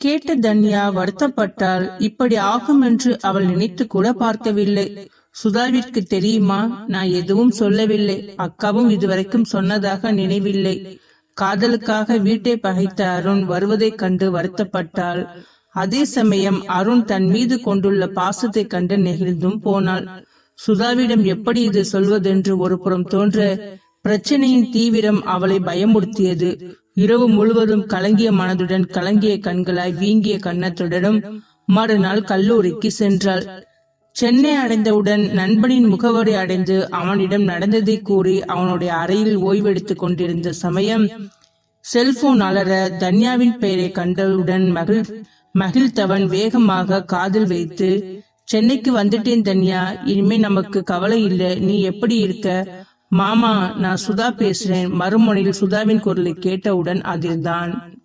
கேட்ட தன்யா வருத்தப்பட்டால் இப்படி ஆகும் என்று அவள் நினைத்து கூட பார்க்கவில்லை. சுதாவிற்கு தெரியுமா? நான் எதுவும் சொல்லவில்லை. அக்காவும் இதுவரைக்கும் சொன்னதாக நினைவில்லை. காதலுக்காக வீட்டை பகைத்த அருண் வருவதைக் கண்டு வருத்தப்பட்டாள். அதே சமயம் அருண் தன் மீது கொண்டுள்ள பாசத்தை கண்டு நெகிழ்ந்தும் போனாள். சுதாவிடம் எப்படி இது சொல்வதென்று ஒரு புறம் தோன்ற பிரச்சனையின் தீவிரம் அவளை பயமுறுத்தியது. இரவு முழுவதும் கலங்கிய மனதுடன் கலங்கிய கண்களாய் வீங்கிய கன்னத்துடனும் மறுநாள் கல்லூரிக்கு சென்றாள். சென்னை அடைந்தவுடன் நண்பனின் முகவரி அடைந்து அவனிடம் நடந்ததை கூறி அவனுடைய அறையில் ஓய்வெடுத்துக் கொண்டிருந்த சமயம் செல்போன் அலற தன்யாவின் பெயரை கண்டவுடன் மகிழ் மகிழ்த்தவன் வேகமாக காதில் வைத்து சென்னைக்கு வந்துட்டேன் தன்யா இனிமே நமக்கு கவலை இல்ல நீ எப்படி இருக்க? மாமா நான் சுதா பேசுறேன். மறுமொழியில் சுதாவின் குரலை கேட்டவுடன் அதில்தான்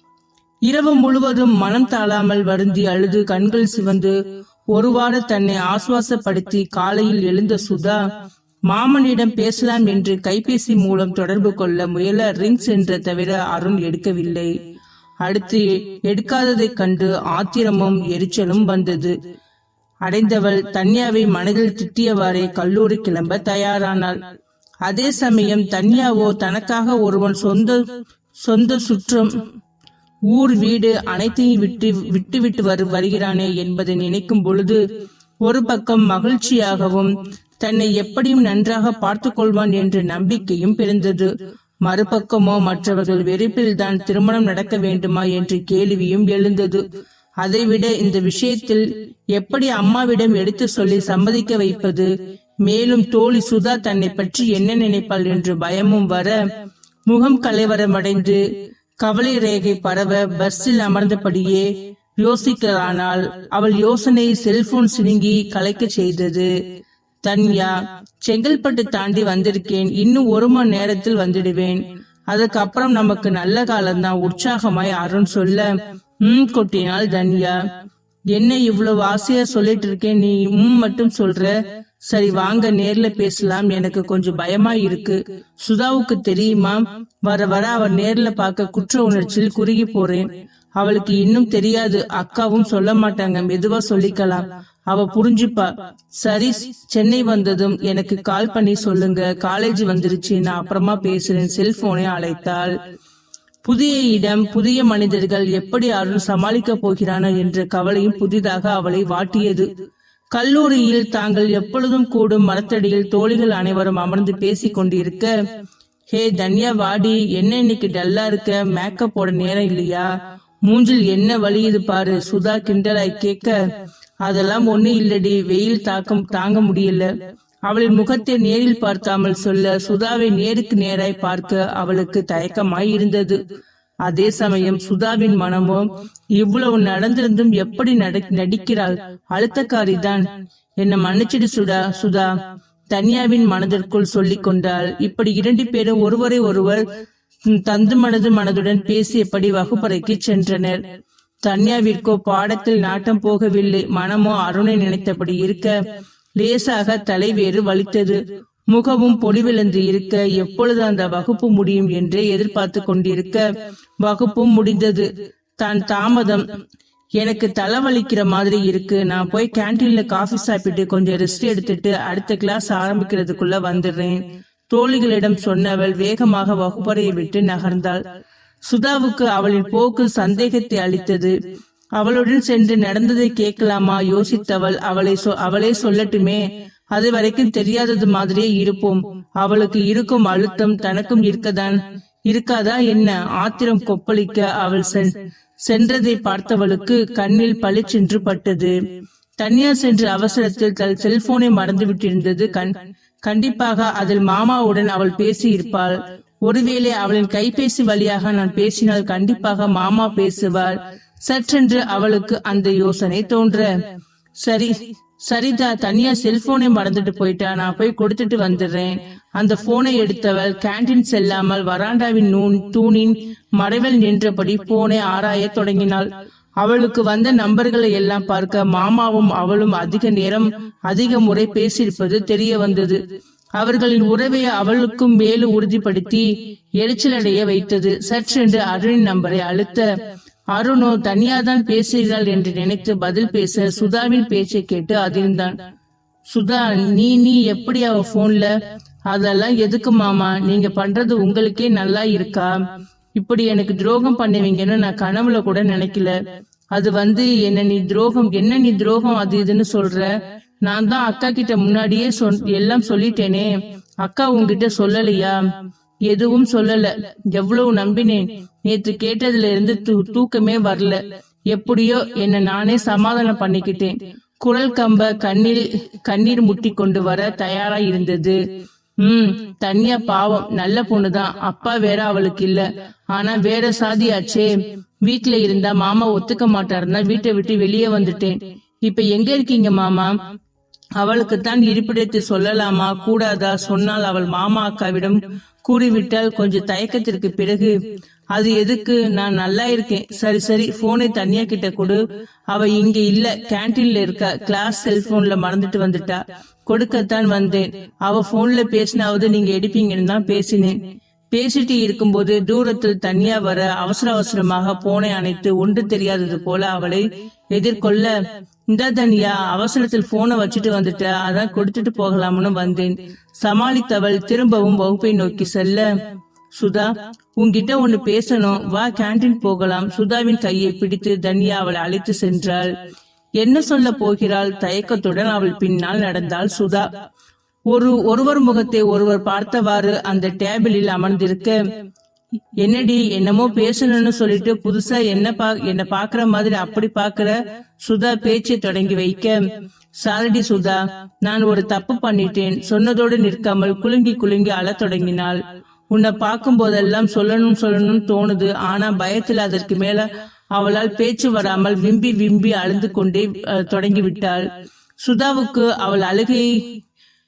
இரவு முழுவதும் மனம் தாழாமல் வருந்தி அழுது கண்கள் சிவந்து ஒருவாறு தன்னை ஆசுவாசப்படுத்தி காலையில் எழுந்த சுதா மாமனிடம் பேசலாம் என்று கைபேசி மூலம் தொடர்பு கொள்ள முயல ரிங்ஸ் என்ற தவிர அருண் எடுக்கவில்லை. அடுத்து எடுக்காததைக் கண்டு ஆத்திரமும் எரிச்சலும் வந்தது. அடைந்தவள் தன்யாவை மனதில் திட்டியவாறே கல்லூரி கிளம்ப தயாரானாள். அதே சமயம் தனியாவோ தனக்காக ஒருவன் சொந்த சொந்த சுற்றம் ஊர் வீடு அனைத்தையும் விட்டு விட்டுவிட்டு வரு வருகிறானே என்பதை நினைக்கும் பொழுது ஒரு பக்கம் மகிழ்ச்சியாகவும் தன்னை எப்படியும் நன்றாக பார்த்து கொள்வான் என்ற நம்பிக்கையும் பிறந்தது. மறுபக்கமோ மற்றவர்கள் வெறுப்பில் தான் திருமணம் நடக்க வேண்டுமா என்ற கேள்வியும் எழுந்தது. அதைவிட இந்த விஷயத்தில் எப்படி அம்மாவிடம் எடுத்து சொல்லி சம்மதிக்க வைப்பது மேலும் தோழி சுதா தன்னை பற்றி என்ன நினைப்பாள் என்று பயமும் வர முகம் கலைவரமடைந்து கவலை ரேகை பரவ பஸ்ஸில் அமர்ந்தபடியே யோசிக்கிறானால் அவள் யோசனை செல்போன் சினுங்கி கலைக்க செய்தது. தன்யா செங்கல்பட்டு தாண்டி வந்திருக்கேன். இன்னும் ஒரு மணி நேரத்தில் வந்துடுவேன். அதுக்கப்புறம் நமக்கு நல்ல காலம்தான். உற்சாகமாய் அருண் சொல்ல உம் கொட்டினாள் தன்யா. என்ன இவ்வளவு ஆசையா சொல்லிட்டு இருக்கேன்? நீ உம் மட்டும் சொல்ற. சரி வாங்க நேர்ல பேசலாம். எனக்கு கொஞ்சம் பயமா இருக்கு. சுதாவுக்கு தெரியுமா? வர வர அவ நேர்ல பார்க்க குற்ற உணர்ச்சியில் குறுகி போறேன். அவளுக்கு இன்னும் தெரியாது. அக்காவும் சொல்ல மாட்டாங்க. மெதுவா சொல்லிக்கலாம். அவ புரிஞ்சுப்பா. சரி சென்னை வந்ததும் எனக்கு கால் பண்ணி சொல்லுங்க. காலேஜ் வந்துருச்சு. நான் அப்புறமா பேசுறேன். செல்போனை அழைத்தாள். புதிய இடம் புதிய மனிதர்கள் எப்படி அருள் சமாளிக்கப் போகிறானோ என்ற கவலையும் புதிதாக அவளை வாட்டியது. கல்லூரியில் தாங்கள் எப்பொழுதும் கூடும் மரத்தடியில் தோழிகள் அனைவரும் அமர்ந்து பேசிக் கொண்டிருக்க ஹே தன்யா வாடி என்ன இன்னைக்கு டல்லா இருக்க? மேக்கப் போட நேரம் இல்லையா? மூஞ்சில் என்ன வலியுது பாரு? சுதா கிண்டலாய் கேட்க அதெல்லாம் ஒண்ணு இல்லடி வெயில் தாக்கம் தாங்க முடியல. அவளின் முகத்தை நேரில் பார்க்காமல் சொல்ல சுதாவை நேருக்கு நேராய் பார்க்க அவளுக்கு தயக்கமாய் இருந்தது அதே சமயம் சுதாவின் மனமும் இவ்வளவு நடந்திருந்தும் எப்படி நடிக்கிறாள் நடிக்கிறாள்? அழுத்தக்காரிதான். என்ன மன்னிச்சிடு சுடா சுதா. தன்யாவின் மனதிற்குள் சொல்லிக் கொண்டாள். இப்படி இரண்டு பேரும் ஒருவரை ஒருவர் தந்து மனது மனதுடன் பேசியபடி வகுப்பறைக்கு சென்றனர்? தன்யாவிற்கோ பாடத்தில் நாட்டம் போகவில்லை. மனமோ அருணை நினைத்தபடி இருக்க லேசாக தலைவேறு வலித்தது. முகமும் பொடிவிழந்து இருக்க எப்பொழுது அந்த வகுப்பு முடியும் என்றே எதிர்பார்த்து கொண்டிருக்க வகுப்பும் முடிந்தது. தான் தாமதம். எனக்கு தலைவலிக்கிற மாதிரி இருக்கு. நான் போய் கேண்டீன்ல காஃபி சாப்பிட்டு கொஞ்சம் ரெஸ்ட் எடுத்துட்டு அடுத்த கிளாஸ் ஆரம்பிக்கிறதுக்குள்ள வந்துடுறேன் தோழிகளிடம் சொன்னவள் வேகமாக வகுப்பறையை விட்டு நகர்ந்தாள். சுதாவுக்கு அவளின் போக்கு சந்தேகத்தை அளித்தது. அவளுடன் சென்று நடந்ததை கேட்கலாமா? யோசித்தவள் அவளை அவளே சொல்லட்டுமே. அது வரைக்கும் தெரியாதது மாதிரியே இருப்போம். அவளுக்கு இருக்கும் அழுத்தம் தனக்கும் இருக்கதான் இருக்காதா என்ன? ஆத்திரம் கொப்பளிக்க அவள் சென்றதை பார்த்தவளுக்கு கண்ணில் பளிச்சென்று பட்டது. தனியா சென்ற அவசரத்தில் தன் செல்போனை மறந்து விட்டிருந்தது கண் கண்டிப்பாக அதில் மாமாவுடன் அவள் பேசி இருப்பாள் ஒருவேளை அவளின் கைபேசி வழியாக நான் பேசினால் கண்டிப்பாக மாமா பேசுவார். சற்றென்று அவளுக்கு அந்த யோசனை தோன்ற சரி சரிதா தனியா செல்போனை மறந்துட்டு போயிட்டா நான் போய் கொடுத்துட்டு வந்துடுறேன். அந்த போனை எடுத்தவள் கேண்டீன் செல்லாமல் வராண்டாவின் நூன் தூணின் மறைவில் நின்றபடி போனை ஆராய தொடங்கினாள். அவளுக்கு வந்த நம்பர்களை எல்லாம் பார்க்க மாமாவும் அவளும் அதிக நேரம் அதிக முறை பேசியிருப்பது தெரிய வந்தது. அவர்களின் உறவை அவளுக்கும் மேலும் உறுதிப்படுத்தி எரிச்சலடைய வைத்தது. சற்றென்று அருணின் நம்பரை அழுத்த அருணோ தனியாதான் பேசுகிறாள் என்று நினைத்து பதில் பேச சுதாவின் பேச்சை கேட்டு அதிர்ந்தான். சுதா நீ நீ எப்படி அவ போன்ல அதெல்லாம் எதுக்கு மாமா? நீங்க பண்றது உங்களுக்கே நல்லா இருக்கா? இப்படி எனக்கு துரோகம் பண்ணுவீங்கன்னு நான் கனவுல கூட நினைக்கல. அது வந்து என்ன நீ துரோகம் என்ன நீ துரோகம் அது இதுன்னு சொல்ற? நான் தான் அக்கா கிட்ட முன்னாடியே சொல் எல்லாம் சொல்லிட்டேனே. அக்கா உங்ககிட்ட சொல்லலையா? எதுவும் சொல்லல. எவ்வளவு நம்பினேன். நேற்று கேட்டதுல இருந்து தூக்கமே வரல. எப்படியோ என்ன நானே சமாதானம் பண்ணிக்கிட்டேன். குரல் கம்ப கண்ணில் கண்ணீர் முட்டி கொண்டு வர தயாரா இருந்தது. உம் தனியா பாவம். நல்ல பொண்ணுதான். அப்பா வேற அவளுக்கு இல்ல. ஆனா வேற சாதியாச்சே வீட்ல இருந்தா மாமா ஒத்துக்க மாட்டாருன்னா வீட்டை விட்டு வெளியே வந்துட்டேன். இப்ப எங்க இருக்கீங்க மாமா? அவளுக்கு தான் இருப்பிடத்தை சொல்லலாமா? கூடாதா? சொன்னால் அவள் மாமா அக்காவிடம் கூறிவிட்டால் கொஞ்சம் தயக்கத்திற்கு பிறகு அது எதுக்கு? நான் நல்லா இருக்கேன். சரி சரி போனை தனியா கிட்ட கொடு. அவ இங்க இல்ல. கேன்டீன்ல இருக்கா. கிளாஸ் செல்போன்ல மறந்துட்டு வந்துட்டா. கொடுக்கத்தான் வந்தேன். அவ போன்ல பேசினாவது நீங்க எடுப்பீங்கன்னு தான் பேசினேன். பேசிட்டு இருக்கும்போது தூரத்தில் தனியா வர அவசர அவசரமாக போனை அணைத்து ஒன்று தெரியாதது போல அவளை எதிர்கொள்ள இந்த தனியா அவசரத்தில் போனை வச்சுட்டு வந்துட்ட அதான் கொடுத்துட்டு போகலாம்னு வந்தேன். சமாளித்தவள் திரும்பவும் வகுப்பை நோக்கி செல்ல சுதா உன்கிட்ட ஒண்ணு பேசணும். வா கேண்டீன் போகலாம். சுதாவின் கையை பிடித்து தன்யா அவளை அழைத்து சென்றாள். என்ன சொல்ல போகிறாள்? தயக்கத்துடன் அவள் பின்னால் நடந்தாள் சுதா. ஒரு ஒருவர் முகத்தை ஒருவர் பார்த்தவாறு அந்த டேபிளில் அமர்ந்திருக்க என்னடி என்னமோ பேசணும்னு சொல்லிட்டு புதுசா என்ன பா என்ன பாக்குற மாதிரி அப்படி பாக்குற சுதா பேச்சை தொடங்கி வைக்க. சாரடி சுதா நான் ஒரு தப்பு பண்ணிட்டேன். சொன்னதோடு நிற்காமல் குலுங்கி குலுங்கி அழத் தொடங்கினாள். உன்னை பார்க்கும் போதெல்லாம் சொல்லணும் சொல்லணும்னு தோணுது. ஆனா பயத்துல அதற்கு மேல அவளால் பேச்சு வராமல் விம்பி விம்பி அழுந்து கொண்டே தொடங்கி விட்டாள். சுதாவுக்கு அவள் அழுகையை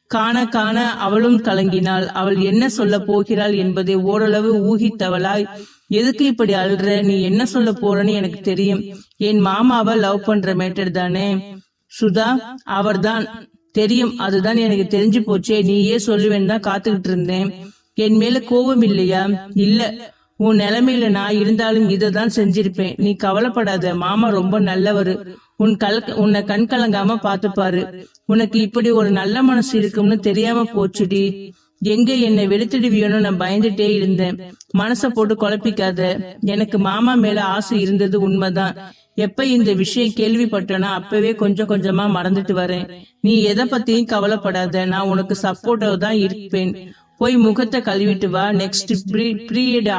காண காண அவளும் கலங்கினாள். அவள் என்ன சொல்ல போகிறாள் என்பதை ஓரளவு ஊகித்தவளாய் எதுக்கு இப்படி அழுற? நீ என்ன சொல்ல போறன்னு எனக்கு தெரியும். என் மாமாவை லவ் பண்ற மேட்டர் தானே. சுதா அவர்தான். தெரியும். அதுதான் எனக்கு தெரிஞ்சு போச்சே. நீயே சொல்லுவேன் தான் காத்துக்கிட்டு இருந்தேன். என் மேல கோபம் இல்லையா? இல்ல. உன் நிலைமையில நான் இருந்தாலும் இததான் செஞ்சிருப்பேன். நீ கவலைப்படாத மாமா ரொம்ப நல்லவரு. உன் கல் உன்னை கண் கலங்காம பாத்துப்பாரு உனக்கு இப்படி ஒரு நல்ல மனசு இருக்கும்னு தெரியாம போச்சுடி. எங்க என்னை வெளுத்துடுவியோன்னு நான் பயந்துட்டே இருந்தேன். மனச போட்டு குழப்பிக்காத. எனக்கு மாமா மேல ஆசை இருந்தது உண்மைதான். எப்ப இந்த விஷயம் கேள்விப்பட்டேனா அப்பவே கொஞ்சம் கொஞ்சமா மறந்துட்டு வரேன். நீ எதை பத்தியும் கவலைப்படாத. நான் உனக்கு சப்போர்ட்டா தான் இருப்பேன். போய் முகத்தை கழுவிட்டு வா நெக்ஸ்ட் பீரியட்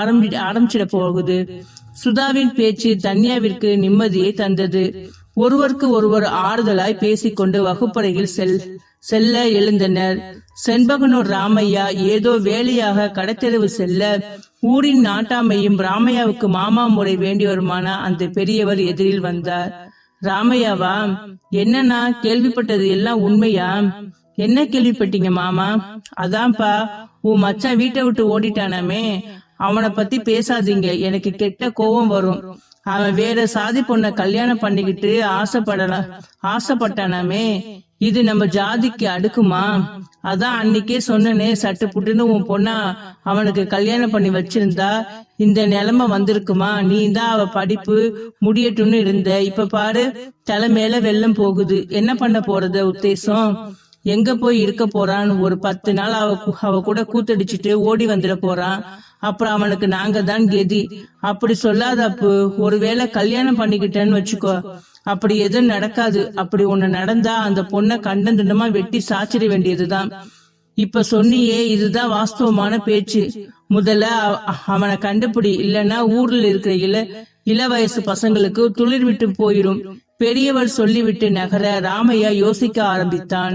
ஆரம்பி ஆரம்பிச்சிட போகுது. சுதாவின் பேச்சு தன்யாவிற்கு நிம்மதியை தந்தது. ஒருவருக்கு ஒருவர் ஆறுதலாய் பேசிக்கொண்டு வகுப்பறையில் செல் செல்ல எழுந்தனர். செண்பகனூர் ராமையா ஏதோ வேலையாக கடத்தெருவு செல்ல ஊரின் நாட்டாமையும் ராமையாவுக்கு மாமா முறை வேண்டியவருமான அந்த பெரியவர் எதிரில் வந்தார். ராமையாவா என்னன்னா கேள்விப்பட்டது எல்லாம் உண்மையா? என்ன கேள்விப்பட்டீங்க மாமா? அதான்ப்பா உன் மச்சான் வீட்டை விட்டு ஓடிட்டானாமே. அவனை பத்தி பேசாதீங்க. எனக்கு கெட்ட கோபம் வரும். அவன் வேற சாதி பொண்ண கல்யாணம் பண்ணிக்கிட்டு ஆசைப்படலாம் ஆசைப்பட்டானாமே. இது நம்ம ஜாதிக்கு அடுக்குமா? அதான் அன்னைக்கே சொன்னனே சட்டு புட்டுன்னு உன் பொண்ணா அவனுக்கு கல்யாணம் பண்ணி வச்சிருந்தா இந்த நிலைமை வந்திருக்குமா? நீ தான் அவ படிப்பு முடியட்டும்னு இருந்த. இப்ப பாரு தலை மேல வெள்ளம் போகுது. என்ன பண்ண போறது உத்தேசம்? எங்க போய் இருக்க போறான் ஒரு பத்து நாள் அவ அவ கூட கூத்தடிச்சிட்டு ஓடி வந்துட போறான் அப்புறம் அவனுக்கு நாங்க தான் கெதி. அப்படி சொல்லாத அப்பு ஒருவேளை கல்யாணம் பண்ணிக்கிட்டேன்னு வச்சுக்கோ. அப்படி எதுவும் நடக்காது. அப்படி ஒண்ணு நடந்தா அந்த பொண்ணை கண்டம் துண்டமா வெட்டி சாச்சிட வேண்டியதுதான். இப்ப சொன்னியே இதுதான் வாஸ்தவமான பேச்சு. முதல்ல அவனை கண்டுபிடி. இல்லன்னா ஊர்ல இருக்கிற இள இள வயசு பசங்களுக்கு துளிர் விட்டு போயிடும். பெரியவர் சொல்லிவிட்டு நகர ராமையா யோசிக்க ஆரம்பித்தான்.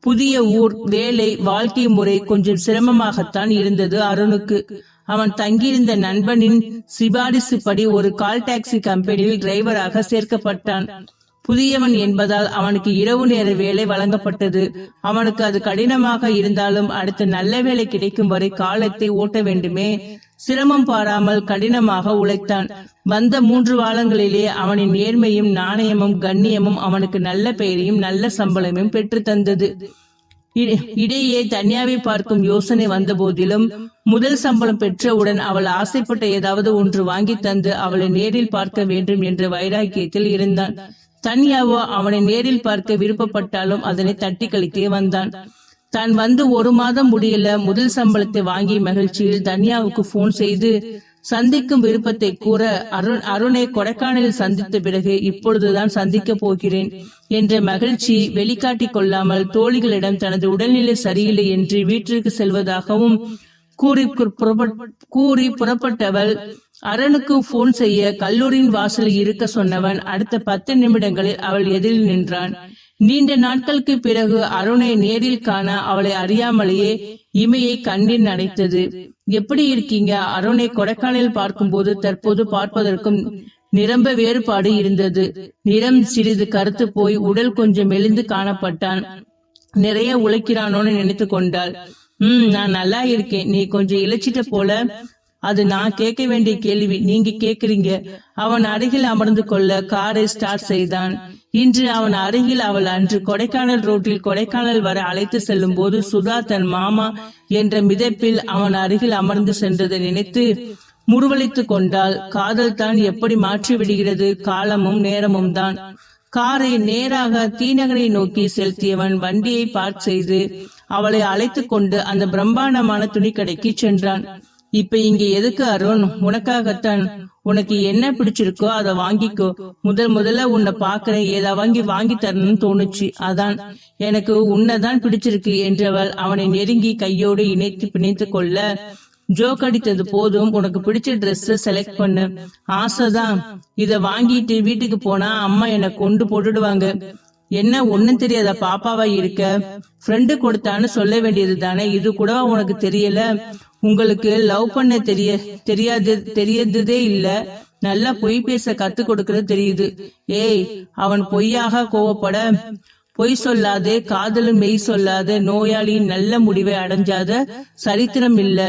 புதிய ஊர் வேலை வாழ்க்கை முறை கொஞ்சம் சிரமமாகத்தான் இருந்தது அருணுக்கு. அவன் தங்கியிருந்த நண்பனின் சிபாரிசு படி ஒரு கால் டாக்ஸி கம்பெனியில் டிரைவராக சேர்க்கப்பட்டான். புதியவன் என்பதால் அவனுக்கு இரவு நேர வேலை வழங்கப்பட்டது. அவனுக்கு அது கடினமாக இருந்தாலும் அடுத்த நல்ல வேலை கிடைக்கும் வரை காலத்தை ஓட்ட வேண்டுமே. சிரமம் பாராமல் கடினமாக உழைத்தான். வந்த மூன்று வாரங்களிலே அவனின் நேர்மையும் நாணயமும் கண்ணியமும் அவனுக்கு நல்ல பெயரையும் நல்ல சம்பளமும் பெற்று தந்தது. இடையே தன்யாவை பார்க்கும் யோசனை வந்த போதிலும் முதல் சம்பளம் பெற்றவுடன் அவள் ஆசைப்பட்ட ஏதாவது ஒன்று வாங்கி தந்து அவளை நேரில் பார்க்க வேண்டும் என்ற வைராக்கியத்தில் இருந்தான். தன்யாவோ அவனை நேரில் பார்க்க விருப்பப்பட்டாலும் அதனை தட்டி கழித்தே வந்தான். தான் வந்து ஒரு மாதம் முடியல முதல் சம்பளத்தை வாங்கிய மகிழ்ச்சியில் தன்யாவுக்கு போன் செய்து சந்திக்கும் விருப்பத்தை கூற அருண் அருணை கொடைக்கானலில் சந்தித்த பிறகு இப்பொழுதுதான் சந்திக்க போகிறேன் என்ற மகிழ்ச்சி வெளிக்காட்டிக் கொள்ளாமல் தோழிகளிடம் தனது உடல்நிலை சரியில்லை என்று வீட்டிற்கு செல்வதாகவும் கூறி கூறி புறப்பட்டவள் அரணுக்கு போன் செய்ய கல்லூரியின் வாசலில் இருக்க சொன்னவன் அடுத்த பத்து நிமிடங்களில் அவள் எதிரில் நின்றான். நீண்ட நாட்களுக்கு பிறகு அருணை நேரில் காண அவளை அறியாமலேயே இமையை கண்ணில் நடைத்தது எப்படி இருக்கீங்க? அருணை கொடைக்கானலில் பார்க்கும்போது தற்போது பார்ப்பதற்கும் நிரம்ப வேறுபாடு இருந்தது. நிறம் சிறிது கருத்து போய் உடல் கொஞ்சம் மெலிந்து காணப்பட்டான். நிறைய உழைக்கிறானோன்னு நினைத்து கொண்டாள். உம் நான் நல்லா இருக்கேன். நீ கொஞ்சம் இழைச்சிட்ட போல அது நான் கேட்க வேண்டிய கேள்வி. நீங்க கேக்குறீங்க அவன் அருகில் அமர்ந்து கொள்ள காரை ஸ்டார்ட் செய்தான். இன்று அவன் அருகில் அவள் அன்று கொடைக்கானல் ரோட்டில் கொடைக்கானல் வர அழைத்து செல்லும் போது சுதா தன் மாமா என்ற மிதப்பில் அவன் அருகில் அமர்ந்து சென்றதை நினைத்து முறுவலித்துக் கொண்டால் காதல் தான் எப்படி மாற்றி விடுகிறது? காலமும் நேரமும் தான். காரை நேராக தீநகரை நோக்கி செலுத்தியவன் வண்டியை பார்க் செய்து அவளை அழைத்து கொண்டு அந்த பிரம்மாண்டமான துணிக்கடைக்கு சென்றான். இப்ப இங்க எதுக்கு அருண்? உனக்காகத்தான். உனக்கு என்ன பிடிச்சிருக்கோ அதை வாங்கிக்கோ. முதல் முதல்ல உன்னை பாக்குறேன் ஏதா வாங்கி வாங்கி தரணும்னு தோணுச்சு. அதான். எனக்கு உன்னைதான் பிடிச்சிருக்கு என்றவள் அவனை நெருங்கி கையோடு இணைத்து பிணைத்து கொள்ள ஜோக் அடித்தது போதும். உனக்கு பிடிச்ச ட்ரெஸ் செலக்ட் பண்ணு. ஆசைதான் இத வாங்கிட்டு வீட்டுக்கு போனா அம்மா என்னை கொண்டு போட்டுடுவாங்க. என்ன ஒண்ணும் தெரியாத பாப்பாவா இருக்க? ஃப்ரெண்டு கொடுத்தான்னு சொல்ல வேண்டியது தானே? இது கூட உனக்கு தெரியல? உங்களுக்கு லவ் பண்ண தெரிய தெரியாது தெரியாததே இல்ல. நல்லா பொய் பேச கத்து கொடுக்கறது தெரியுது. ஏய் அவன் பொய்யாக கோவப்பட பொய் சொல்லாதே காதலும் மெய் சொல்லாத நோயாளியின் நல்ல முடிவை அடைஞ்சாத சரித்திரம் இல்ல.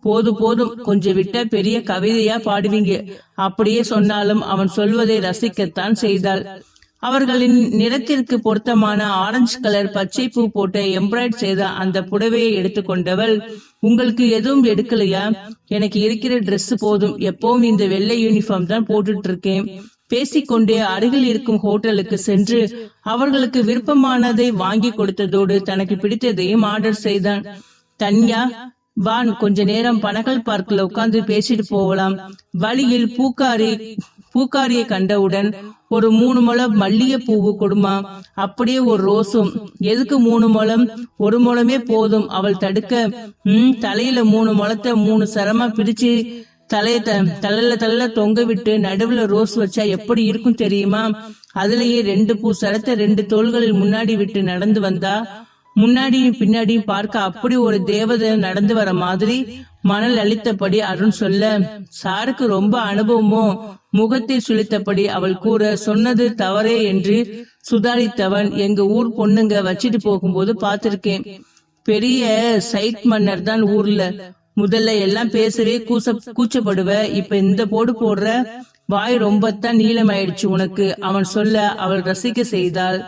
போது போதும். கொஞ்சம் விட்ட பெரிய கவிதையா பாடுவீங்க. அப்படியே சொன்னாலும் அவன் சொல்வதை ரசிக்கத்தான் செய்தாள். அவர்களின் நிறத்திற்கு பொருத்தமான ஆரஞ்சு கலர் பச்சை பூ போட்ட எம்ப்ராய்ட் செய்த அந்த புடவையை எடுத்துக்கொண்டவள் உங்களுக்கு எதுவும் எடுக்கலையா? எனக்கு இருக்கிற Dress போதும். எப்பவும் இந்த வெள்ளை யூனிஃபார்ம் தான் போட்டுட்டு இருக்கேன் பேசிக்கொண்டே அருகில் இருக்கும் ஹோட்டலுக்கு சென்று அவர்களுக்கு விருப்பமானதை வாங்கி கொடுத்ததோடு தனக்கு பிடித்ததையும் ஆர்டர் செய்தான். தன்யா வான் கொஞ்ச நேரம் பனகல் பார்க்ல உட்கார்ந்து பேசிட்டு போகலாம். வழியில் பூக்காரி பூக்காரியை கண்டவுடன் ஒரு மூணு முழம் மல்லிகை பூவு கொடுமா. அப்படியே ஒரு ரோஸும். எதுக்கு மூணு முழம்? ஒரு முழமே போதும். அவள் தடுக்க உம் தலையில மூணு முழத்தை மூணு சரமா பிரிச்சு தலைய த- தள்ளல தொங்க விட்டு நடுவுல ரோஸ் வச்சா எப்படி இருக்கும் தெரியுமா? அதுலயே ரெண்டு பூ சரத்தை ரெண்டு தோள்களில் முன்னாடி விட்டு நடந்து வந்தா முன்னாடியும் பின்னாடியும் பார்க்க அப்படி ஒரு தேவதை நடந்து வர மாதிரி மணல் அளித்தபடி அருண் சொல்ல சாருக்கு ரொம்ப அனுபவமோ? முகத்தை சுழித்தபடி அவள் கூற சொன்னது தவறே என்று சுதாரித்தவன் எங்க ஊர் பொண்ணுங்க வச்சிட்டு போகும்போது பார்த்திருக்கேன். பெரிய சைட் மன்னர் தான் ஊர்ல. முதல்ல எல்லாம் பேசவே கூச கூச்சப்படுவ இப்ப இந்த போடு போடுற வாய் ரொம்பத்தான் நீளமாயிடுச்சு உனக்கு. அவன் சொல்ல அவள் ரசிக்க செய்தாள்.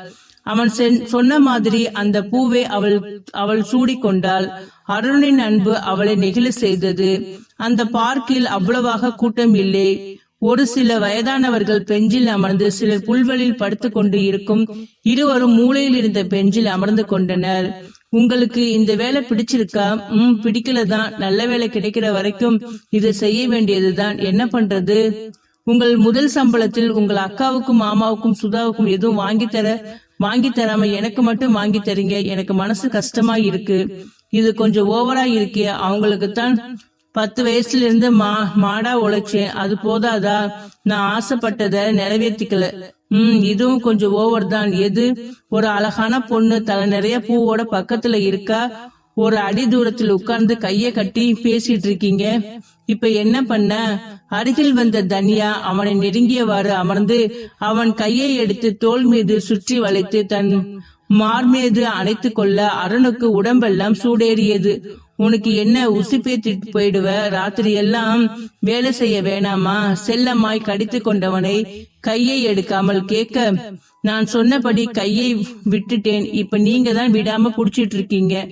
அவன் சென்- சொன்ன மாதிரி அந்த பூவை அவள் அவள் சூடிக்கொண்டாள். அருணின் அன்பு அவளை நெகிழ செய்தது. அந்த பார்க்கில் அவ்வளவாக கூட்டம் இல்லை. ஒரு சில வயதானவர்கள் பெஞ்சில் அமர்ந்து சிலர் புல்வெளியில் படுத்துக் கொண்டு இருக்கும் இருவரும் மூலையில் இருந்த பெஞ்சில் அமர்ந்து கொண்டனர். உங்களுக்கு இந்த வேலை பிடிச்சிருக்கா? உம் பிடிக்கலதான் நல்ல வேலை கிடைக்கிற வரைக்கும் இதை செய்ய வேண்டியதுதான். என்ன பண்றது? உங்கள் முதல் சம்பளத்தில் உங்கள் அக்காவுக்கும் மாமாவுக்கும் சுதாவுக்கும் எதுவும் வாங்கி தர வாங்கி தராம எனக்கு மட்டும் வாங்கி தரீங்க. எனக்கு மனசு கஷ்டமா இருக்கு. இது கொஞ்சம் ஓவரா இருக்கே. அவங்களுக்கு தான் பத்து வயசுல இருந்து மா மாடா உழைச்சேன். அது போதாதா? நான் ஆசைப்பட்டத நிறைவேற்றிக்கல உம் இதுவும் கொஞ்சம் ஓவர் தான். எது? ஒரு அழகான பொண்ணு. தலை நிறைய பூவோட பக்கத்துல இருக்கா? ஒரு அடி தூரத்தில் உட்கார்ந்து கைய கட்டி பேசிட்டு இருக்கீங்க. இப்ப என்ன பண்ண? அருகில் வந்த தன்யா அவனை நெருங்கியவாறு அமர்ந்து அவன் கையை எடுத்து தோள் மீது சுற்றி வளைத்து தன் மார்மீது அணைத்துக் கொள்ள அருணுக்கு உடம்பெல்லாம் சூடேறியது. உனக்கு என்ன உசுப்பேத்திட்டு பேத்திட்டு போயிடுவ? ராத்திரி எல்லாம் வேலை செய்ய வேணாமா? செல்லம்மாய் கடித்து கொண்டவனை கையை எடுக்காமல் கேட்க நான் சொன்னபடி கையை விட்டுட்டேன். இப்ப நீங்க தான் விடாம புடிச்சிட்டு இருக்கீங்க.